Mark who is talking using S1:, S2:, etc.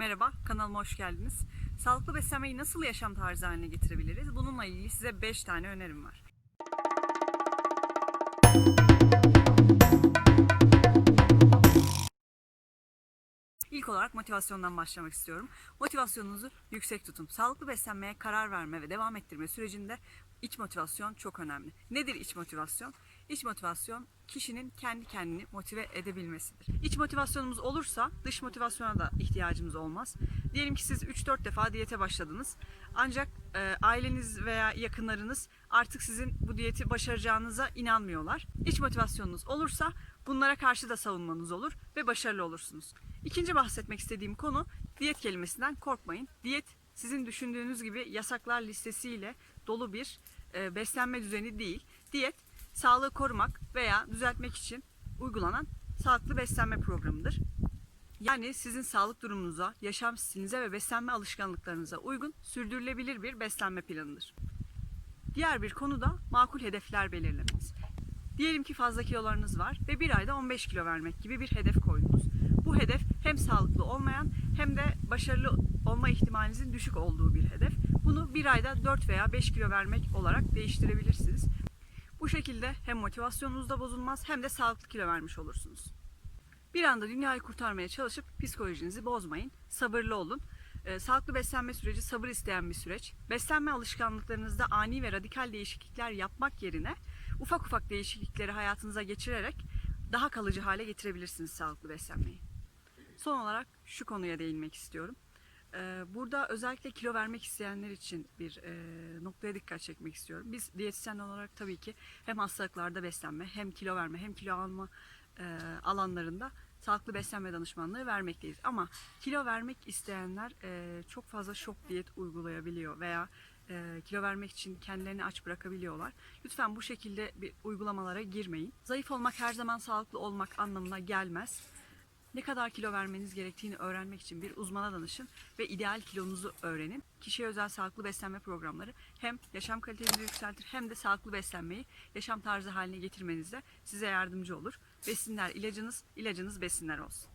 S1: Merhaba, kanalıma hoş geldiniz. Sağlıklı beslenmeyi nasıl yaşam tarzı haline getirebiliriz? Bununla ilgili size 5 tane önerim var. İlk olarak motivasyondan başlamak istiyorum. Motivasyonunuzu yüksek tutun. Sağlıklı beslenmeye karar verme ve devam ettirme sürecinde iç motivasyon çok önemli. Nedir iç motivasyon? İç motivasyon kişinin kendi kendini motive edebilmesidir. İç motivasyonumuz olursa dış motivasyona da ihtiyacımız olmaz. Diyelim ki siz 3-4 defa diyete başladınız. Ancak e, aileniz veya yakınlarınız artık sizin bu diyeti başaracağınıza inanmıyorlar. İç motivasyonunuz olursa bunlara karşı da savunmanız olur ve başarılı olursunuz. İkinci bahsetmek istediğim konu diyet kelimesinden korkmayın. Diyet sizin düşündüğünüz gibi yasaklar listesiyle dolu bir e, beslenme düzeni değil. Diyet sağlığı korumak veya düzeltmek için uygulanan sağlıklı beslenme programıdır. Yani sizin sağlık durumunuza, yaşam stilinize ve beslenme alışkanlıklarınıza uygun sürdürülebilir bir beslenme planıdır. Diğer bir konu da makul hedefler belirlemeniz. Diyelim ki fazla kilolarınız var ve bir ayda 15 kilo vermek gibi bir hedef koydunuz. Bu hedef hem sağlıklı olmayan hem de başarılı olma ihtimalinizin düşük olduğu bir hedef. Bunu bir ayda 4 veya 5 kilo vermek olarak değiştirebilirsiniz. Bu şekilde hem motivasyonunuz da bozulmaz hem de sağlıklı kilo vermiş olursunuz. Bir anda dünyayı kurtarmaya çalışıp psikolojinizi bozmayın. Sabırlı olun. Ee, sağlıklı beslenme süreci sabır isteyen bir süreç. Beslenme alışkanlıklarınızda ani ve radikal değişiklikler yapmak yerine ufak ufak değişiklikleri hayatınıza geçirerek daha kalıcı hale getirebilirsiniz sağlıklı beslenmeyi. Son olarak şu konuya değinmek istiyorum. Ee, Burada özellikle kilo vermek isteyenler için bir e, noktaya dikkat çekmek istiyorum. Biz diyetisyen olarak tabii ki hem hastalıklarda beslenme, hem kilo verme, hem kilo alma e, alanlarında sağlıklı beslenme danışmanlığı vermekteyiz. Ama kilo vermek isteyenler e, çok fazla şok diyet uygulayabiliyor veya kilo vermek için kendilerini aç bırakabiliyorlar. Lütfen bu şekilde bir uygulamalara girmeyin. Zayıf olmak her zaman sağlıklı olmak anlamına gelmez. Ne kadar kilo vermeniz gerektiğini öğrenmek için bir uzmana danışın ve ideal kilonuzu öğrenin. Kişiye özel sağlıklı beslenme programları hem yaşam kalitenizi yükseltir hem de sağlıklı beslenmeyi yaşam tarzı haline getirmenizde size yardımcı olur. Besinler ilacınız, ilacınız besinler olsun.